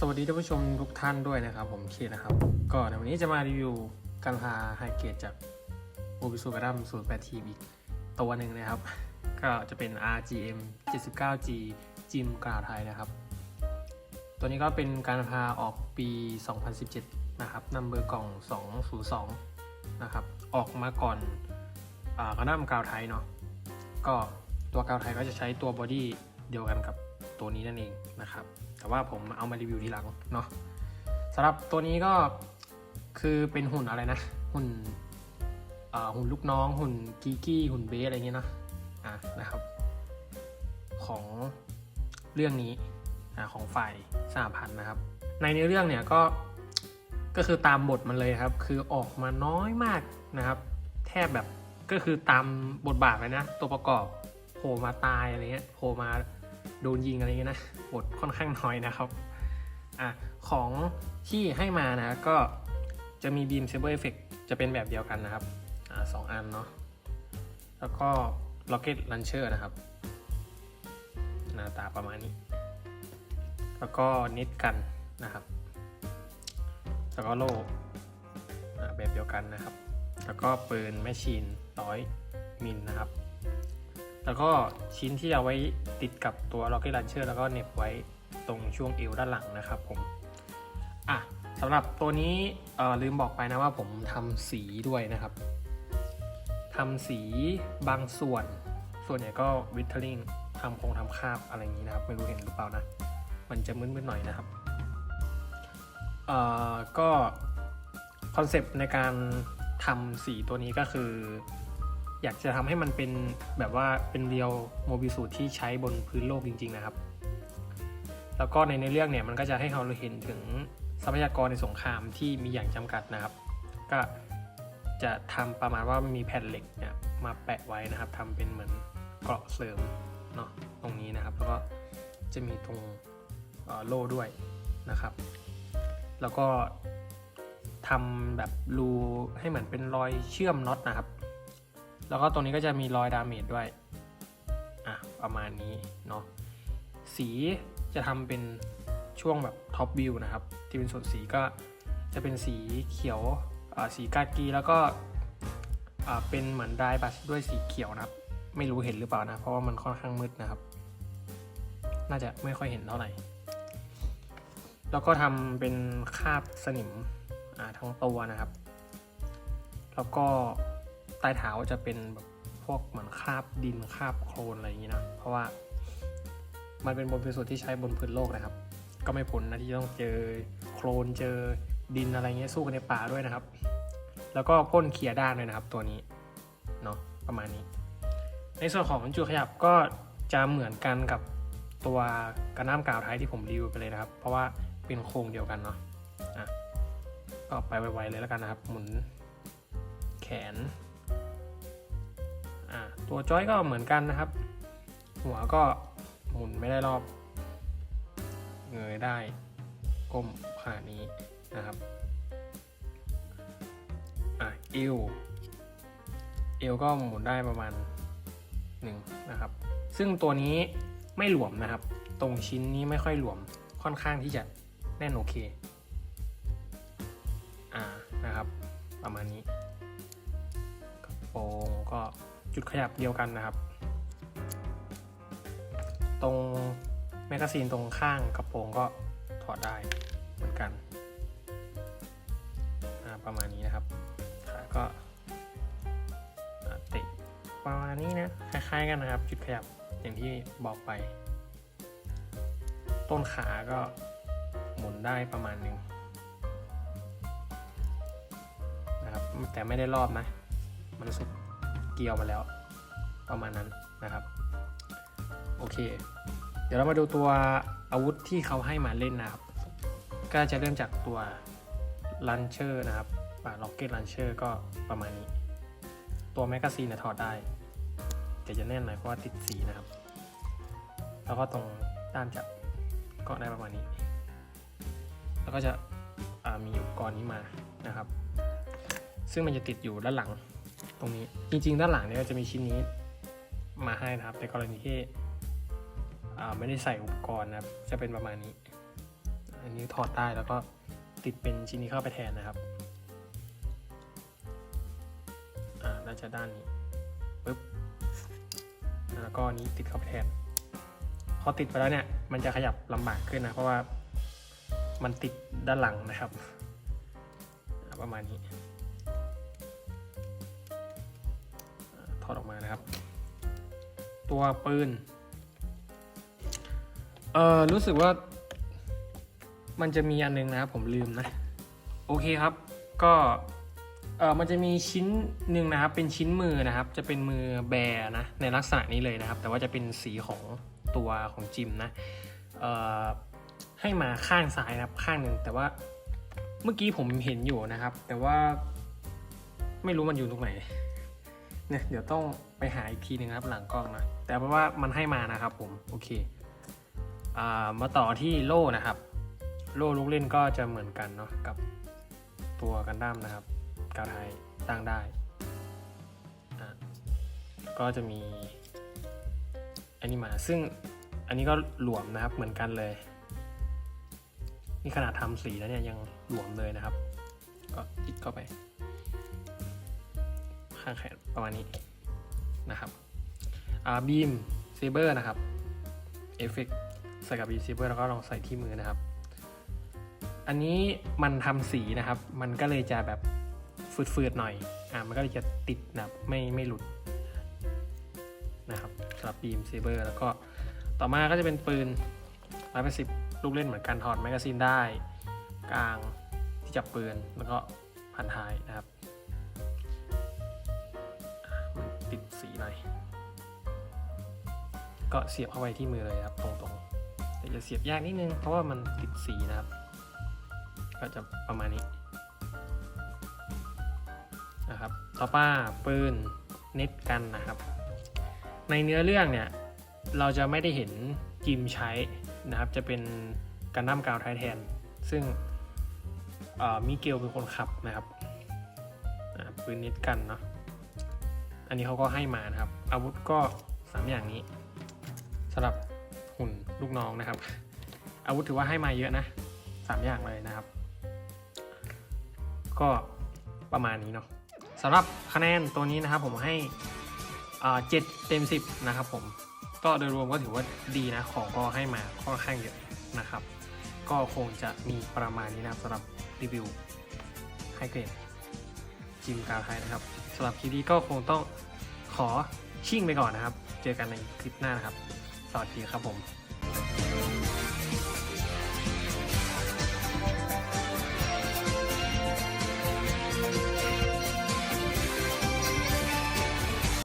สวัสดีท่านผู้ชมทุกท่านด้วยนะครับ ผมเคนะครับ ก็ในวันนี้จะมารีวิวการพาไฮเกรดจากโ o บิสูกรัมสูตรแปดทีอีกตัวหนึ่งนะครับ ก็จะเป็น RGM 79G จิมกลาไทยนะครับ ตัวนี้ก็เป็นการพาออกปี 2017 นะครับนำเบอร์กล่อง 202 นะครับ ออกมาก่อนกระดัมกลาวไทยเนาะก็ตัวกลาวไทยก็จะใช้ตัวบอดี้เดียวกันกับตัวนี้นั่นเองนะครับ แต่ว่าผมเอามารีวิวทีหลังเนาะสำหรับตัวนี้ก็คือเป็นหุ่นอะไรนะ หุ่นหุ่นลูกน้อง หุ่นกีกี้ หุ่นเบสอะไรเงี้ยเนาะอะนะครับ ของเรื่องนี้อ่ของฝ่ายสหพันธ์นะครับ ในเนื้อเรื่องเนี่ยก็ก็คือตามบทมันเลยครับ คือออกมาน้อยมากนะครับ แทบแบบก็คือตามบทบาทเลยนะ ตัวประกอบโผล่มาตายอะไรเงี้ยโผล่มา โดนยิงอะไรเงี้ยนะบทค่อนข้างน้อยนะครับอะของที่ให้มานะก็จะมี Beam Saber Effect จะเป็นแบบเดียวกันนะครับอ่าสองอันเนาะแล้วก็ Rocket Launcher นะครับ หน้าตาประมาณนี้ แล้วก็นิดกันนะครับ แล้วก็โล่แบบเดียวกันนะครับ แล้วก็ปืนแมชชีนร้อยมิลนะครับ แล้วก็ชิ้นที่เอาไว้ติดกับตัว Rocket Launcher แล้วก็เน็บไว้ตรงช่วงเอวด้านหลังนะครับผมอะสำหรับตัวนี้ลืมบอกไปนะว่าผมทำสีด้วยนะครับทำสีบางส่วน ส่วนใหญ่ก็วิทเทอริงทำคงทำคาบอะไรอย่างนี้นะครับ ไม่รู้เห็นหรือเปล่านะ มันจะมึนๆหน่อยนะครับเอ่อก็คอนเซปต์ในการทำสีตัวนี้ก็คือ อยากจะทำให้มันเป็นแบบว่าเป็นเรียวโมบิสูตที่ใช้บนพื้นโลกจริง ๆ นะครับ แล้วก็ในในเรื่องเนี่ยมันก็จะให้เราเห็นถึงทรัพยากรในสงครามที่มีอย่างจำกัดนะครับ ก็จะทำประมาณว่ามีแผ่นเหล็กเนี่ยมาแปะไว้นะครับทำเป็นเหมือนเกราะเสริมเนาะตรงนี้นะครับ แล้วก็จะมีตรงออโล่ด้วยนะครับ แล้วก็ทำแบบรูให้เหมือนเป็นรอยเชื่อมน็อตนะครับ แล้วก็ตรงนี้ก็จะมีรอยดาเมจด้วย อะ ประมาณนี้เนาะ สีจะทำเป็นช่วงแบบท็อปวิวนะครับ ที่เป็นส่วนสีก็จะเป็นสีเขียวอ่าสีกากีแล้วก็อ่าเป็นเหมือนดายบัชด้วยสีเขียวนะครับ ไม่รู้เห็นหรือเปล่านะ เพราะว่ามันค่อนข้างมืดนะครับ น่าจะไม่ค่อยเห็นเท่าไหร่ แล้วก็ทำเป็นคาบสนิมอ่าทั้งตัวนะครับ แล้วก็ ใต้เท้าจะเป็นแบบพวกเหมือนคราบดินคราบโคลนอะไรอย่างนี้นะ เพราะว่า มันเป็นบนพื้นส่วนที่ใช้บนพื้นโลกนะครับ ก็ไม่พ้นนะที่ต้องเจอโคลนเจอดินอะไรเงี้ยสู้กันในป่าด้วยนะครับ แล้วก็พ่นเคลียด้านด้วยนะครับตัวนี้เนาะประมาณนี้ ในส่วนของจุดขยับก็จะเหมือนกันกับตัวกระน้ำกาวไทยที่ผมรีวิวไปเลยนะครับ เพราะว่าเป็นโครงเดียวกันเนาะอะก็ไปไวๆเลยแล้วกันนะครับ หมุนแขน ตัวจอยก็เหมือนกันนะครับ หัวก็หมุนไม่ได้รอบ เงยได้ก้มขนาดนี้นะครับอะเอวเอวก็หมุนได้ประมาณหนึ่งนะครับ ซึ่งตัวนี้ไม่หลวมนะครับ ตรงชิ้นนี้ไม่ค่อยหลวมค่อนข้างที่จะแน่นโอเคอ่านะครับ ประมาณนี้กระโปรงก็ จุดขยับเดียวกันนะครับ ตรงแมกกาซีนตรงข้างกระโปรงก็ถอดได้เหมือนกันประมาณนี้นะครับขาก็ติดประมาณนี้นะคล้ายๆกันนะครับ จุดขยับอย่างที่บอกไป ต้นขาก็หมุนได้ประมาณหนึ่งนะครับแต่ไม่ได้รอบนะ มันสุด เกี่ยวมาแล้ว ประมาณนั้นนะครับ โอเค เดี๋ยวเรามาดูตัวอาวุธที่เขาให้มาเล่นนะครับ ก็จะเริ่มจากตัวลันเชอร์นะครับล็อกเก็ตลันเชอร์ก็ประมาณนี้ ตัวแมกกาซีนถอดได้ แต่จะแน่นหน่อยเพราะว่าติดสีนะครับ แล้วก็ตรงด้ามจับก็ได้ประมาณนี้ แล้วก็จะมีอุปกรณ์นี้มานะครับ ซึ่งมันจะติดอยู่ด้านหลัง ตรงนี้จริง ๆ ด้านหลังเนี่ยจะมีชิ้นนี้มาให้นะครับ ในกรณีที่ไม่ได้ใส่อุปกรณ์นะครับ จะเป็นประมาณนี้ อันนี้ถอดได้แล้วก็ติดเป็นชิ้นนี้เข้าไปแทนนะครับอ่าน่าจะด้านนี้ปึ๊บแล้วก็นี้ติดเข้าไปแทนพอติดไปแล้วเนี่ย มันจะขยับลำบากขึ้นนะ เพราะว่ามันติดด้านหลังนะครับ ประมาณนี้ ถอดออกมานะครับ ตัวปืนเออรู้สึกว่า มันจะมีอันนึงนะครับผมลืมนะ โอเคครับ ก็เออมันจะมีชิ้นหนึ่งนะครับ เป็นชิ้นมือนะครับ จะเป็นมือแบนะในลักษณะนี้เลยนะครับ แต่ว่าจะเป็นสีของตัวของจิมนะเอ่อให้มาข้างซ้ายนะครับข้างหนึ่งแต่ว่าเมื่อกี้ผมเห็นอยู่นะครับ แต่ว่าไม่รู้มันอยู่ตรงไหน เนี่ยเดี๋ยวต้องไปหาอีกทีหนึ่งครับหลังกล้องนะแต่เพราะว่ามันให้มานะครับผมโอเคอ่ามาต่อที่โล่นะครับ โล่ลูกเล่นก็จะเหมือนกันเนาะกับตัวกันดั้มนะครับกาวไทยตั้งได้อะก็จะมีอันนี้มาซึ่งอันนี้ก็หลวมนะครับเหมือนกันเลยนี่ขนาดทำสีแล้วเนี่ยยังหลวมเลยนะครับ ก็ติดเข้าไป ข้างแขนประมาณนี้นะครับอ่าบีมเซเบอร์นะครับเอฟเฟกใส่กับบีมเซเบอร์แล้วก็ลองใส่ที่มือนะครับ อันนี้มันทำสีนะครับ มันก็เลยจะแบบฟืดๆหน่อยอ่ามันก็เลยจะติดนะครับไม่ไม่หลุดนะครับสำหรับบีมเซเบอร์แล้วก็ต่อมาก็จะเป็นปืนร้อยแปดสิบลูกเล่นเหมือนกันถอดแมกกาซีนได้ กลางที่จับปืนแล้วก็พันท้ายนะครับ ติดสีหน่อยก็เสียบเข้าไปที่มือเลยครับตรงๆแต่จะเสียบยากนิดนึงเพราะว่ามันติดสีนะครับ ก็จะประมาณนี้นะครับ ต่อมาปืนเน็ตกันนะครับ ในเนื้อเรื่องเนี่ยเราจะไม่ได้เห็นจิมใช้นะครับ จะเป็นกันดั้มกาวไทยแทน ซึ่งมิเกลเป็นคนขับนะครับปืนเน็ตกันเนาะ อันนี้เขาก็ให้มานะครับ อาวุธก็สามอย่างนี้สำหรับหุ่นลูกน้องนะครับ อาวุธถือว่าให้มาเยอะนะสามอย่างเลยนะครับ ก็ประมาณนี้เนาะสำหรับคะแนนตัวนี้นะครับผมให้อ่าเจ็ดเต็มสิบนะครับผมก็โดยรวมก็ถือว่าดีนะของก็ให้มาค่อนข้างเยอะนะครับ ก็คงจะมีประมาณนี้นะครับสำหรับรีวิวให้เกรดจิมกาไทยนะครับ สำหรับคลิปนี้ก็คงต้องขอชิ่งไปก่อนนะครับ เจอกันในคลิปหน้านะครับ สวัสดีครับผม